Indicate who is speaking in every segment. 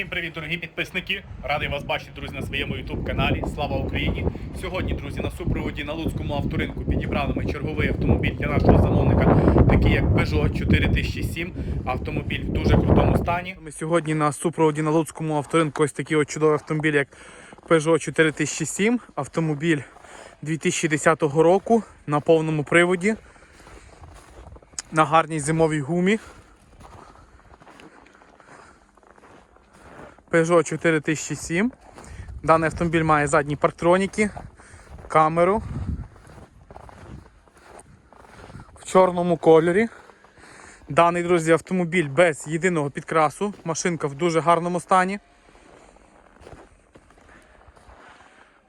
Speaker 1: Всім привіт, дорогі підписники! Радий вас бачити, друзі, на своєму youtube каналі. Слава Україні! Сьогодні, друзі, на супроводі на Луцькому авторинку підібрали ми черговий автомобіль для нашого замовника, такий як Peugeot 4007. Автомобіль в дуже крутому стані. Ми сьогодні на супроводі на Луцькому авторинку ось такий от чудовий автомобіль, як Peugeot 4007. Автомобіль 2010 року на повному приводі. На гарній зимовій гумі. Peugeot 4007. Даний автомобіль має задні парктроніки, камеру в чорному кольорі. Даний, друзі, автомобіль без єдиного підкрасу. Машинка в дуже гарному стані.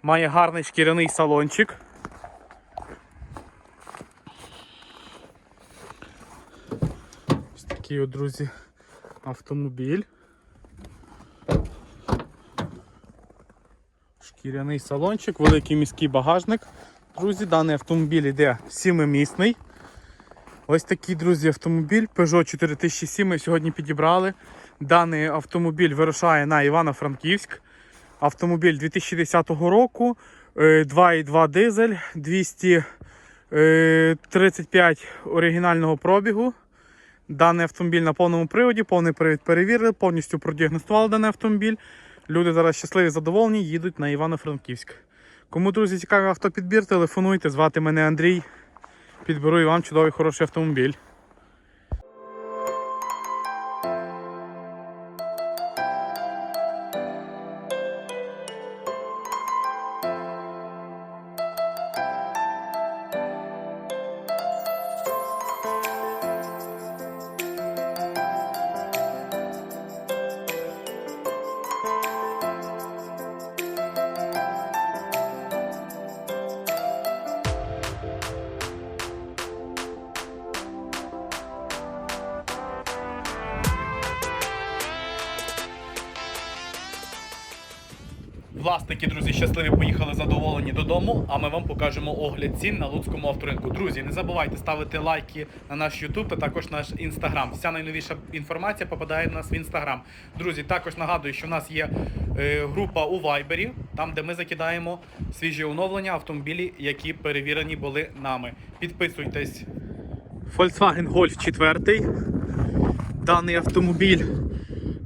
Speaker 1: Має гарний шкіряний салончик. Ось такий от, друзі, автомобіль. Шкіряний салончик, великий міський багажник. Друзі, даний автомобіль йде сімимісний. Ось такий, друзі, автомобіль Peugeot 4007 ми сьогодні підібрали. Даний автомобіль вирушає на Івано-Франківськ. Автомобіль 2010 року, е, 2,2 дизель, 235 оригінального пробігу. Даний автомобіль на повному приводі, повний привід перевірили, повністю продіагностували даний автомобіль. Люди зараз щасливі, задоволені, їдуть на Івано-Франківськ. Кому, друзі, цікавий автопідбір, телефонуйте, звати мене Андрій. Підберу і вам чудовий хороший автомобіль. Власники, друзі, щасливі поїхали задоволені додому, а ми вам покажемо огляд цін на Луцькому авторинку. Друзі, не забувайте ставити лайки на наш YouTube та також наш Instagram. Вся найновіша інформація попадає на нас в Instagram. Друзі, також нагадую, що в нас є е, група у Viber, там де ми закидаємо свіжі оновлення автомобілі, які перевірені були нами. Підписуйтесь. Volkswagen Golf 4. Даний автомобіль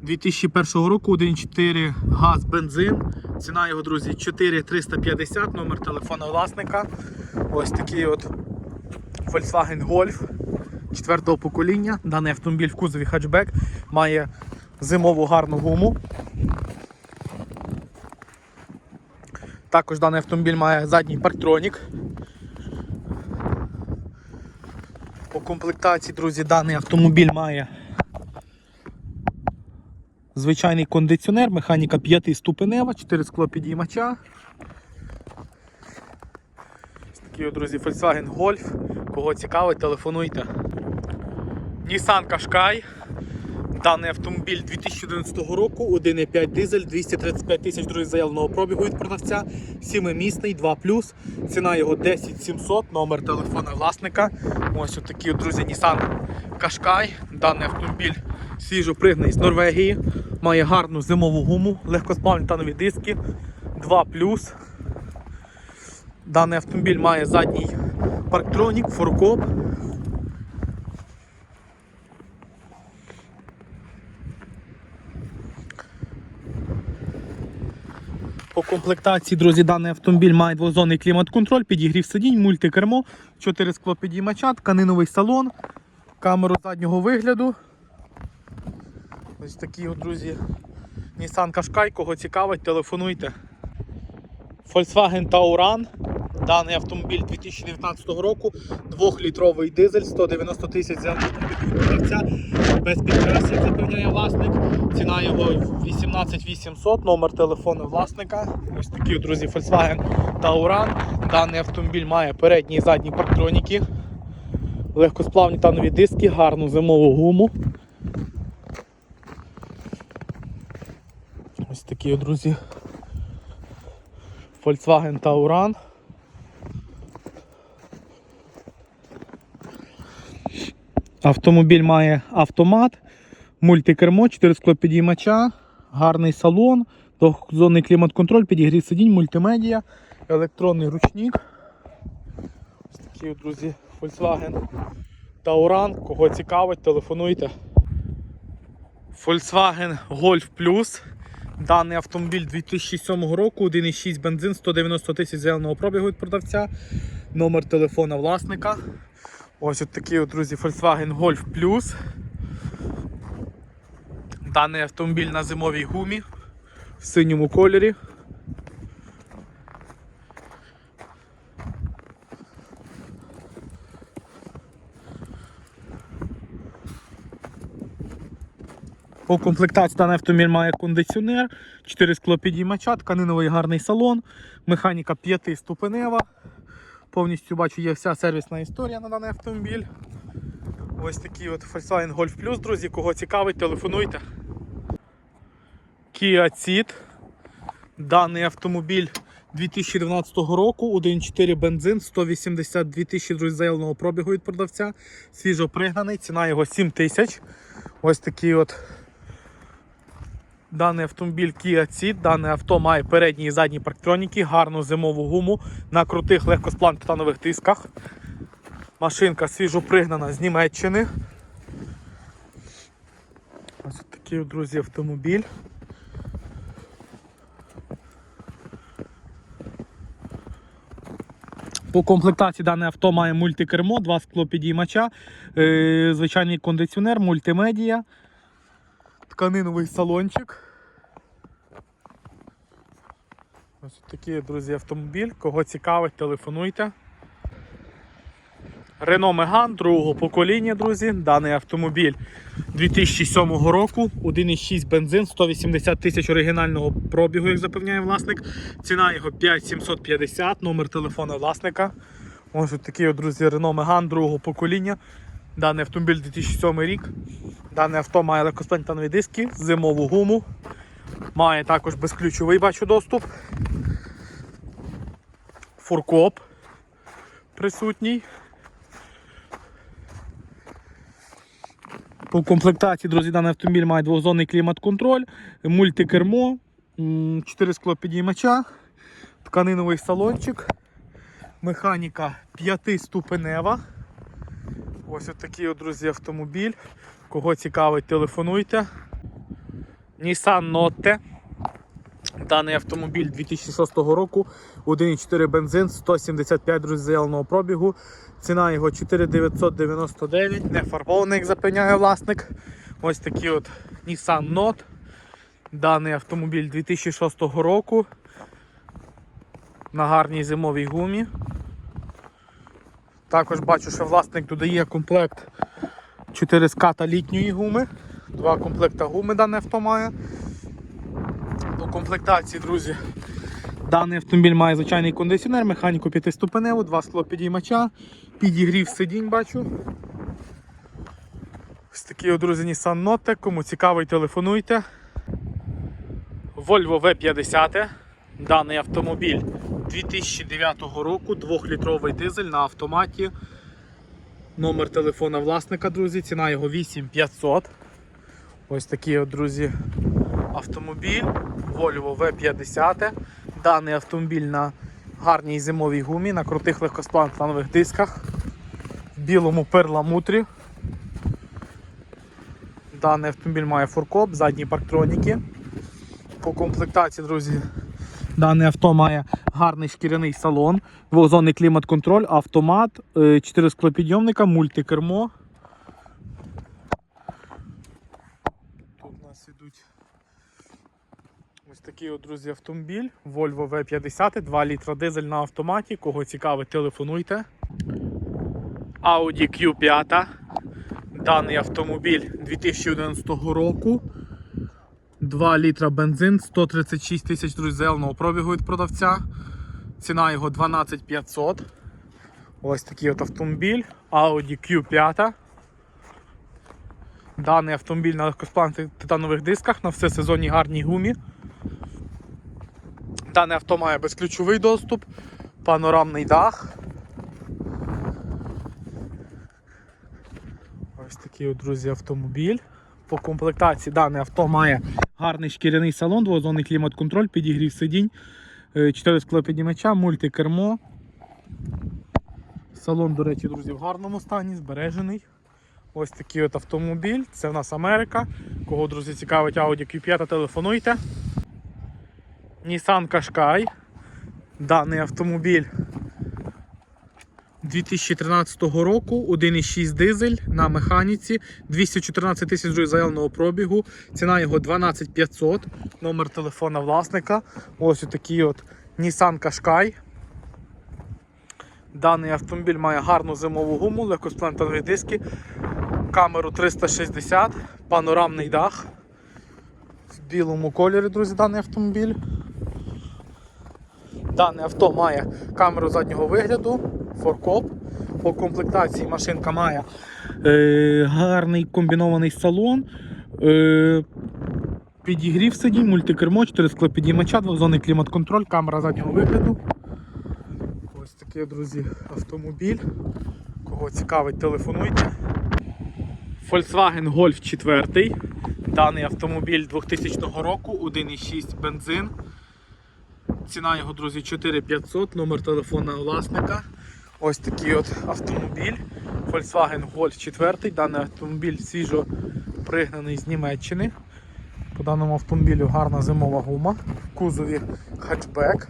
Speaker 1: 2001 року 1.4 газ бензин. Ціна його, друзі, 4350, номер телефона власника. Ось такий от Volkswagen Golf 4 покоління. Даний автомобіль в кузові хатчбек має зимову гарну гуму. Також даний автомобіль має задній парктронік. По комплектації, друзі, даний автомобіль має Звичайний кондиціонер, механіка 5 ступенева, 4 скло підіймача. Ось Такий, друзі, Volkswagen Golf. Кого цікавить, телефонуйте. Nissan Qashqai. Даний автомобіль 2011 року, 1,5 дизель, 235 тисяч друзі, заявленого пробігу від продавця, 7-місний, 2 Ціна його 10 700, номер телефона власника. Ось такий, от, друзі, Nissan Qashqai. Даний автомобіль свіжо пригнаний з Норвегії. Має гарну зимову гуму, легкосплавні танові диски, 2 Даний автомобіль має задній парктронік, форкоп. По комплектації, друзі, даний автомобіль має двозонний клімат-контроль, підігрів сидінь, мультикермо, 4 склопідіймача, тканиновий салон, камеру заднього вигляду. Ось такі, друзі, Nissan Qashqai, кого цікавить, телефонуйте. Volkswagen Tauran. Даний автомобіль 2019 року, 2-літровий дизель, 190 тисяч за продавця, без підкрас, запевняє власник. Ціна його 18 800, номер телефону власника. Ось такі, друзі, Volkswagen Tauran. Даний автомобіль має передні і задні парктроніки, легкосплавні танові диски, гарну зимову гуму. От, друзі. Volkswagen Tauran. Автомобіль має автомат, мультикермо, 4 склопідіймача, гарний салон, двохзонний клімат-контроль, підігрів сидінь, мультимедіа, електронний ручник. Ось такий, друзі, Volkswagen Tauran. Кого цікавить, телефонуйте. Volkswagen Golf Plus. Даний автомобіль 2007 року, 1,6 бензин, 190 тисяч зеленого пробігу від продавця, номер телефона власника. Ось от такий, от, друзі, Volkswagen Golf Plus. Даний автомобіль на зимовій гумі в синьому кольорі. По комплектації даний автомобіль має кондиціонер, 4 склопідіймача, тканиновий гарний салон, механіка 5-ступенева. Повністю бачу, є вся сервісна історія на даний автомобіль. Ось такий от Volkswagen Golf Plus, друзі, кого цікавить, телефонуйте. Kia Ceed. Даний автомобіль 2012 року, 1.4 бензин, 182 тисячі друзі, заявленого пробігу від продавця. Свіжо пригнаний, ціна його 7 тисяч. Ось такий от Даний автомобіль Kia Ceed, дане авто має передні і задні парктроніки, гарну зимову гуму на крутих легкосплан титанових дисках. Машинка свіжо пригнана з Німеччини. Ось такий, друзі, автомобіль. По комплектації дане авто має мультикермо, два склопідіймача, е, звичайний кондиціонер, мультимедіа, тканиновий салончик. Ось такий, друзі, автомобіль. Кого цікавить, телефонуйте. Renault Megane другого покоління, друзі. Даний автомобіль 2007 року, 1,6 бензин, 180 тисяч оригінального пробігу, як запевняє власник. Ціна його 5750, номер телефона власника. Ось такий, друзі, Renault Megane другого покоління. Даний автомобіль 2007 рік. Дане авто має легкосплантанові диски, зимову гуму. Має також безключовий бачу доступ. Фуркоп присутній. По комплектації, друзі, даний автомобіль має двозонний клімат-контроль, мультикермо, 4 склопідіймача, тканиновий салончик, механіка 5-ступенева. Ось от такий, от, друзі, автомобіль. Кого цікавить, телефонуйте. Nissan Note. Даний автомобіль 2006 року, 1,4 бензин, 175 друзі, заявленого пробігу. Ціна його 4999, не фарбований, як запевняє власник. Ось такий от Nissan Note. Даний автомобіль 2006 року. На гарній зимовій гумі. Також бачу, що власник додає комплект 4 ската літньої гуми. Два комплекта гуми дане авто має. По комплектації, друзі, даний автомобіль має звичайний кондиціонер, механіку п'ятиступеневу, два склопідіймача, підігрів сидінь бачу. Ось от, друзі, Nissan Note. Кому цікавий, телефонуйте. Volvo V50. Даний автомобіль 2009 року, 2-літровий дизель на автоматі. Номер телефона власника, друзі, ціна його 8500. Ось такий, друзі, автомобіль Volvo V50. Даний автомобіль на гарній зимовій гумі, на крутих легкосплантанових дисках, в білому перламутрі. Даний автомобіль має фуркоп, задні парктроніки. По комплектації, друзі, дане авто має гарний шкіряний салон, двозонний клімат-контроль, автомат, 4 склопідйомника, мультикермо. Тут у нас ідуть ось такий, от, друзі, автомобіль Volvo V50, 2 літра дизель на автоматі. Кого цікавить, телефонуйте. Audi Q5. Даний автомобіль 2011 року. 2 літра бензин, 136 тисяч друзі, зеленого пробігу від продавця. Ціна його 12500. Ось такий от автомобіль. Audi Q5. Даний автомобіль на легкосплавних титанових дисках на всесезонній гарній гумі. Дане авто має безключовий доступ, панорамний дах. Ось такий, друзі, автомобіль. По комплектації дане авто має гарний шкіряний салон, двозонний клімат-контроль, підігрів сидінь, 4 склопіднімача, мультикермо. Салон, до речі, друзі, в гарному стані, збережений. Ось такий от автомобіль. Це в нас Америка. Кого, друзі, цікавить Audi Q5, телефонуйте. Nissan Qashqai. Даний автомобіль 2013 року, 1,6 дизель на механіці, 214 тисяч друзі, заявленого пробігу, ціна його 12500, номер телефона власника. Ось такий от Nissan Qashqai. Даний автомобіль має гарну зимову гуму, легкосплентові диски, камеру 360, панорамний дах. В білому кольорі, друзі, даний автомобіль. Дане авто має камеру заднього вигляду, форкоп. По комплектації машинка має е, гарний комбінований салон, е, підігрів сидінь, мультикермо, 4 склопідіймача, двозонний клімат-контроль, камера заднього вигляду. Ось такий, друзі, автомобіль. Кого цікавить, телефонуйте. Volkswagen Golf 4. Даний автомобіль 2000 року, 1,6 бензин. Ціна його, друзі, 4500, номер телефона власника. Ось такий от автомобіль. Volkswagen Golf 4. Даний автомобіль свіжо пригнаний з Німеччини. По даному автомобілю гарна зимова гума. В кузові хетчбек.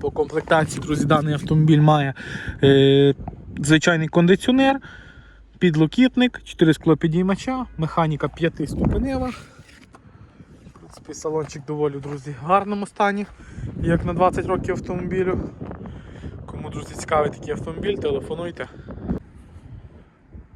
Speaker 1: По комплектації, друзі, даний автомобіль має е, звичайний кондиціонер, підлокітник, 4 склопідіймача, механіка 5 ступенева. Принципі, салончик доволі, друзі, в гарному стані, як на 20 років автомобілю. Кому, друзі, цікавий такий автомобіль, телефонуйте.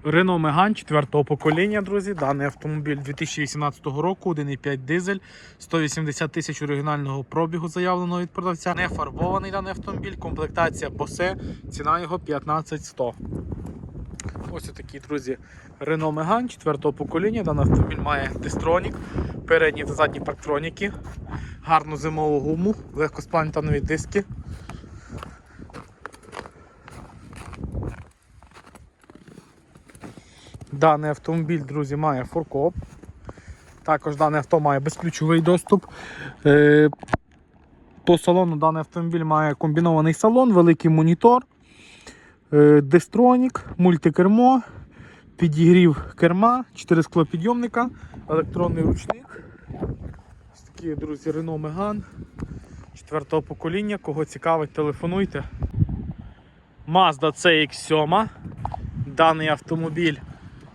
Speaker 1: Renault Megane 4 покоління, друзі. Даний автомобіль 2018 року, 1,5 дизель, 180 тисяч оригінального пробігу заявленого від продавця. Не фарбований даний автомобіль, комплектація Bose, ціна його 15100. Ось такий, друзі, Renault Megane 4 покоління. Даний автомобіль має дистронік, передні та задні парктроніки, гарну зимову гуму, легкосплантанові диски. Даний автомобіль, друзі, має форкоп. Також дане авто має безключовий доступ. Е, По салону даний автомобіль має комбінований салон, великий монітор, е, дистронік, мультикермо, підігрів керма, 4 склопідйомника, електронний ручник. Ось такі, друзі, Renault Megane 4 покоління. Кого цікавить, телефонуйте. Mazda CX7. Даний автомобіль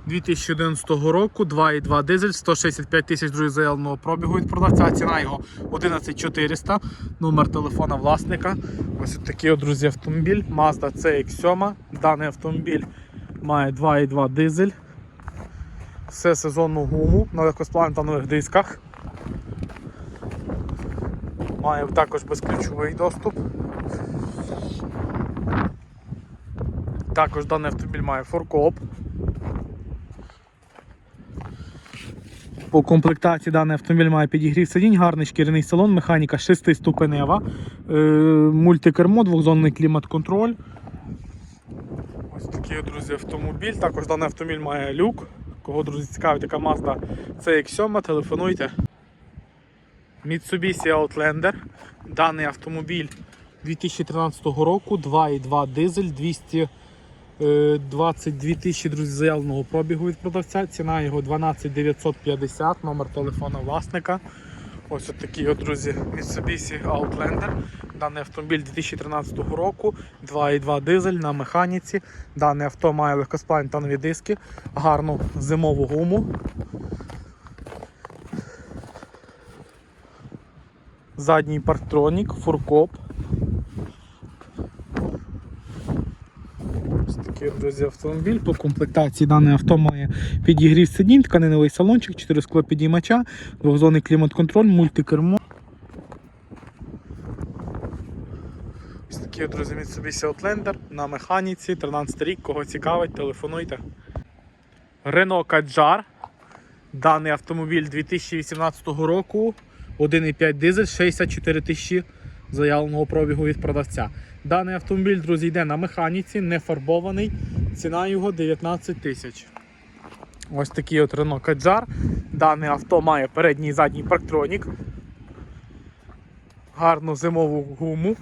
Speaker 1: 2011 року, 2,2 дизель, 165 тисяч друзі заявленого пробігу від продавця. Ціна його 11400, номер телефона власника. Ось такий, друзі, автомобіль. Mazda CX7. Даний автомобіль має 2,2 дизель. Все сезонну гуму на легкосплантанових дисках. Має також безключовий доступ. Також даний автомобіль має форкоп. По комплектації даний автомобіль має підігрів сидінь, гарний шкіряний салон, механіка 6-ступенева, е, мультикермо, двохзонний клімат-контроль. Ось такий, друзі, автомобіль. Також даний автомобіль має люк. Кого, друзі, цікавить, яка Mazda CX7, телефонуйте. Mitsubishi Outlander. Даний автомобіль 2013 року, 2,2 дизель, 200 Е, 22 тисячі друзі заявленого пробігу від продавця. Ціна його 12 950, номер телефона власника. Ось такий, друзі, Mitsubishi Outlander. Даний автомобіль 2013 року, 2,2 дизель на механіці. Дане авто має легкосплантанові диски, гарну зимову гуму. Задній парктронік, фуркоп. Такий, друзі, автомобіль. По комплектації дане авто має підігрів сидінь, тканиновий салончик, 4 склопідіймача, двохзонний клімат-контроль, мультикермо. Ось такий, друзі, Mitsubishi Outlander на механіці, 13 рік, кого цікавить, телефонуйте. Renault Kadjar. Даний автомобіль 2018 року, 1,5 дизель, 64 тисячі заявленого пробігу від продавця. Даний автомобіль, друзі, йде на механіці, не фарбований. Ціна його 19 тисяч. Ось такий от Renault Kadjar. Дане авто має передній і задній парктронік. Гарну зимову гуму.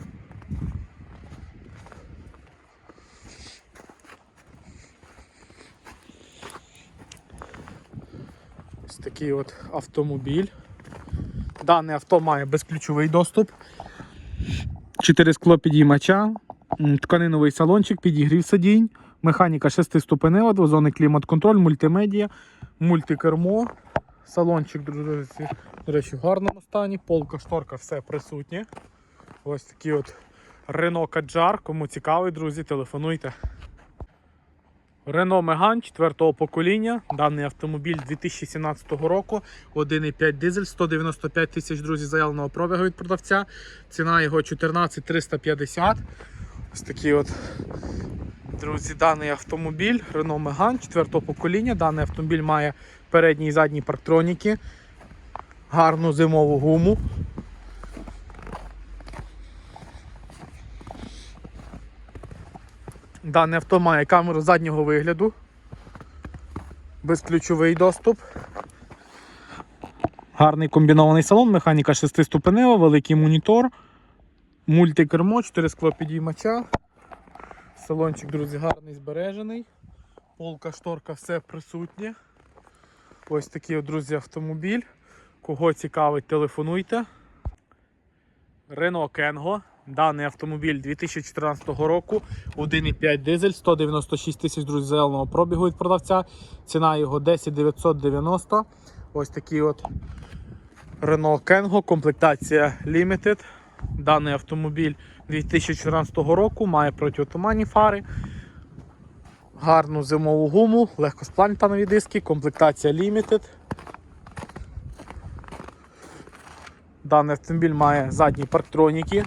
Speaker 1: Ось такий от автомобіль. Дане авто має безключовий доступ. 4 скло підіймача, тканиновий салончик, підігрів сидінь, механіка 6-ступенева, двозонний клімат-контроль, мультимедіа, мультикермо. Салончик, друзі, до речі, в гарному стані, полка, шторка, все присутнє. Ось такий от Renault Kadjar. Кому цікавий, друзі, телефонуйте. Renault Megane 4 покоління. Даний автомобіль 2017 року. 1,5 дизель, 195 тисяч друзі заявленого пробігу від продавця. Ціна його 14 350. Ось такий от, друзі, даний автомобіль. Renault Megane 4 покоління. Даний автомобіль має передні і задні парктроніки, гарну зимову гуму. Дане авто має камеру заднього вигляду, безключовий доступ. Гарний комбінований салон, механіка 6-ступенева, великий монітор, мультикермо, 4 скло підіймача. Салончик, друзі, гарний збережений. Полка, шторка, все присутнє. Ось такий, друзі, автомобіль. Кого цікавить, телефонуйте. Renault Kengo. Даний автомобіль 2014 року, 1,5 дизель, 196 тисяч друзі заявленого пробігу від продавця. Ціна його 10 990. Ось такий от Renault Kengo, комплектація Limited. Даний автомобіль 2014 року має протиотуманні фари, гарну зимову гуму, легкосплантанові диски, комплектація Limited. Даний автомобіль має задні парктроніки.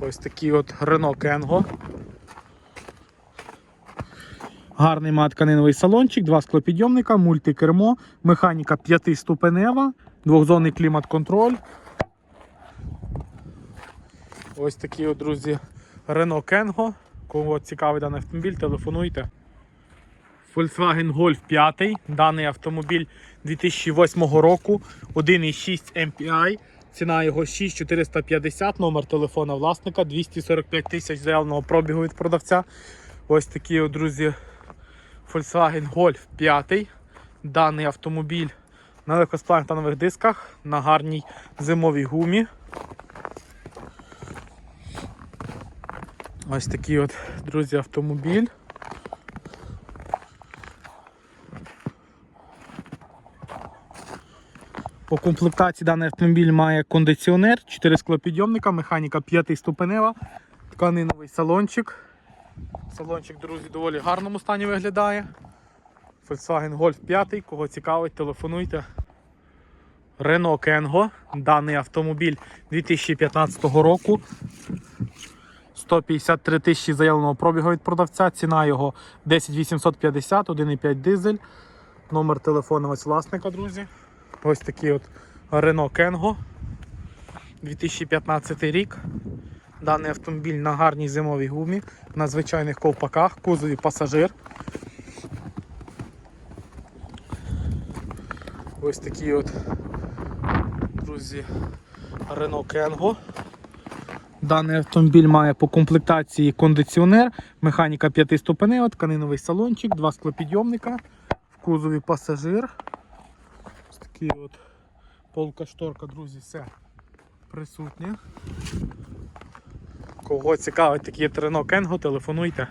Speaker 1: Ось такий от Renault Kengo. Гарний має тканиновий салончик, два склопідйомника, мультикермо, механіка 5-ступенева, двохзонний клімат-контроль. Ось такий от, друзі, Renault Kengo. Кого цікавий даний автомобіль, телефонуйте. Volkswagen Golf 5. Даний автомобіль 2008 року, 1,6 MPI. Ціна його 6450, номер телефона власника, 245 тисяч заявленого пробігу від продавця. Ось такі, друзі, Volkswagen Golf 5. Даний автомобіль на легкосплантанових дисках, на гарній зимовій гумі. Ось такий от, друзі, автомобіль. По комплектації даний автомобіль має кондиціонер, 4 склопідйомника, механіка 5 ступенева, тканиновий салончик. Салончик, друзі, доволі гарному стані виглядає. Volkswagen Golf 5, кого цікавить, телефонуйте. Renault Kengo, даний автомобіль 2015 року. 153 тисячі заявленого пробігу від продавця. Ціна його 10850, 1,5 дизель. Номер телефону ось власника, друзі. Ось такий от Renault Kengo 2015 рік. Даний автомобіль на гарній зимовій гумі, на звичайних ковпаках, кузові пасажир. Ось такий от, друзі, Renault Kengo. Даний автомобіль має по комплектації кондиціонер, механіка 5 ступенева, тканиновий салончик, два склопідйомника, в кузові пасажир. Такий от полка шторка, друзі, все присутнє. Кого цікавить такий Renault Kengo, телефонуйте.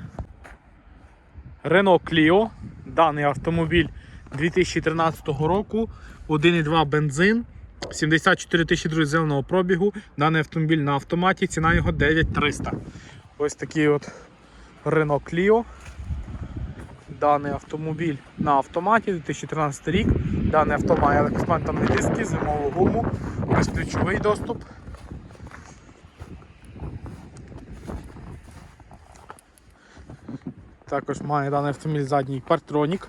Speaker 1: Renault Clio. Даний автомобіль 2013 року, 1,2 бензин, 74 тисячі друзі зеленого пробігу. Даний автомобіль на автоматі, ціна його 9300. Ось такий от Renault Clio. Даний автомобіль на автоматі 2013 рік. Даний авто має легкосплантові диски, зимову гуму, безключовий доступ. Також має даний автомобіль задній парктронік,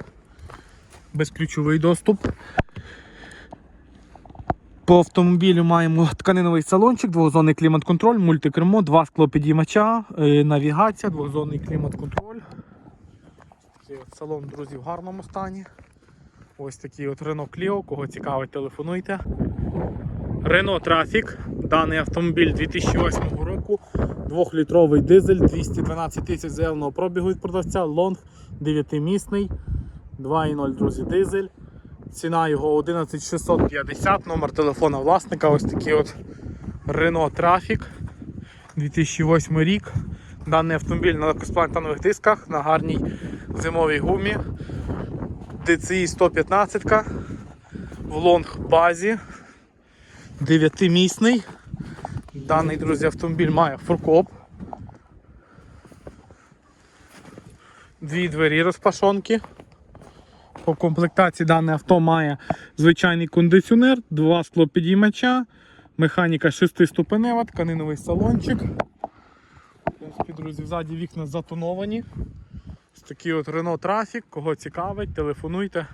Speaker 1: безключовий доступ. По автомобілю маємо тканиновий салончик, двохзонний клімат-контроль, мультикермо, два склопідіймача, е, навігація, двохзонний клімат-контроль. Салон, друзі, в гарному стані. Ось такий от Renault Clio, кого цікавить, телефонуйте. Renault Traffic. Даний автомобіль 2008 року. 2-літровий дизель, 212 тисяч заявленого пробігу від продавця, лонг 9-місний, 2.0, друзі, дизель. Ціна його 11650, номер телефона власника. Ось такий от Renault Traffic 2008 рік. Даний автомобіль на легкосплантанових дисках, на гарній зимовій гумі. DCI 115 в лонг базі. 9-місний. Даний, друзі, автомобіль має фуркоп. Дві двері розпашонки. По комплектації дане авто має звичайний кондиціонер, два склопідіймача, механіка 6-ступенева, тканиновий салончик. В принципі, друзі, ззаді вікна затоновані. Такий от Renault Traffic, кого цікавить, телефонуйте.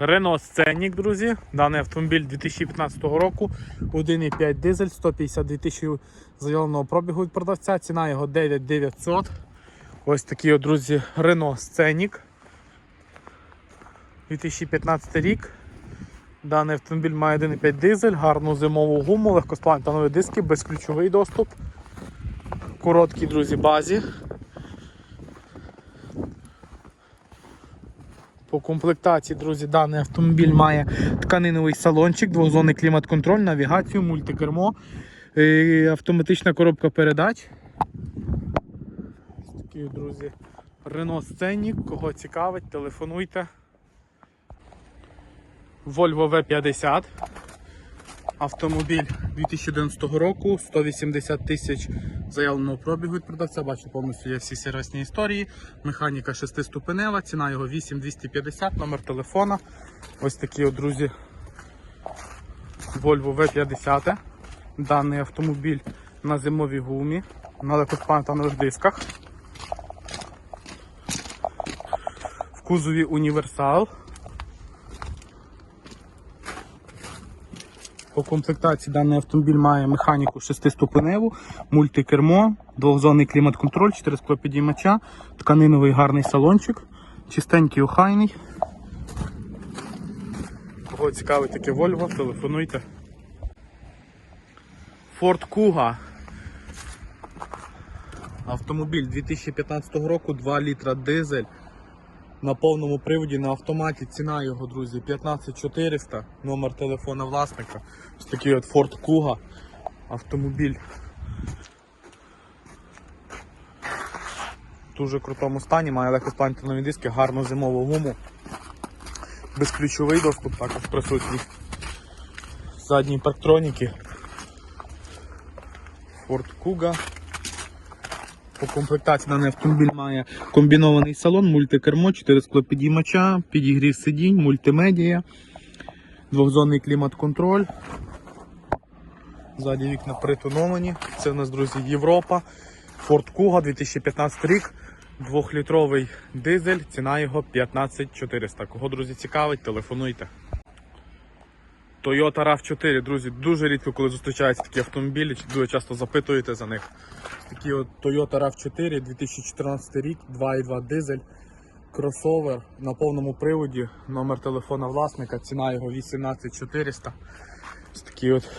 Speaker 1: Renault Scenic, друзі. Даний автомобіль 2015 року. 1,5 дизель, 152 тисячі заявленого пробігу від продавця. Ціна його 9900. Ось такий, от, друзі, Renault Scenic. 2015 рік. Даний автомобіль має 1,5 дизель, гарну зимову гуму, легкосплантанові диски, безключовий доступ. Короткій, друзі, базі. По комплектації, друзі, даний автомобіль має тканиновий салончик, двохзонний клімат-контроль, навігацію, мультикермо, е, автоматична коробка передач. Такі, друзі, Renault Scenic, кого цікавить, телефонуйте. Volvo V50. Автомобіль 2011 року, 180 тисяч заявленого пробігу від продавця. Бачу, повністю є всі сервісні історії. Механіка 6-ступенева, ціна його 8250, номер телефона. Ось такі, от, друзі, Volvo V50. Даний автомобіль на зимовій гумі, на легкоспантанових дисках. В кузові універсал. По комплектації даний автомобіль має механіку 6-ступеневу, мультикермо, двохзонний клімат-контроль, 4 склопідіймача, тканиновий гарний салончик, чистенький охайний. Кого цікавить таке Volvo, телефонуйте. Ford Kuga. Автомобіль 2015 року, 2 літра дизель. На повному приводі на автоматі ціна його, друзі, 15400, номер телефона власника. Ось такий от Ford Kuga. Автомобіль. В дуже крутому стані, має легкосплантанові диски, гарну зимову гуму. Безключовий доступ також присутній. Задні парктроніки. Ford Kuga. По комплектації даний автомобіль має комбінований салон, мультикермо, 4 склопідіймача, підігрів сидінь, мультимедія, двохзонний клімат-контроль. Ззаді вікна притоновані. Це в нас, друзі, Європа. Ford Kuga 2015 рік. Двохлітровий дизель, ціна його 15400. Кого, друзі, цікавить, телефонуйте. Toyota RAV4, друзі, дуже рідко, коли зустрічаються такі автомобілі, дуже часто запитуєте за них. Такий от Toyota RAV4 2014 рік, 2.2 дизель, кросовер на повному приводі, номер телефона власника, ціна його 18400. Ось такий от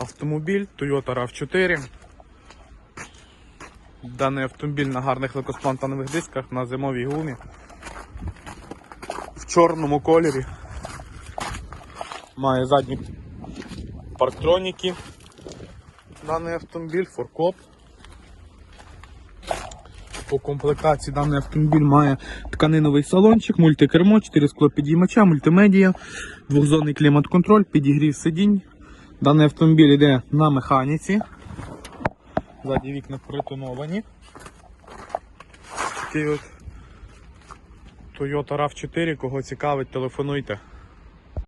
Speaker 1: автомобіль Toyota RAV4. Даний автомобіль на гарних легкосплантанових дисках на зимовій гумі. В чорному кольорі. Має задні парктроніки. Даний автомобіль, форкоп. По комплектації даний автомобіль має тканиновий салончик, мультикермо, 4 склопідіймача, мультимедія, двохзонний клімат-контроль, підігрів сидінь. Даний автомобіль йде на механіці. Ззаді вікна притоновані. Такий от Toyota RAV4, кого цікавить, телефонуйте.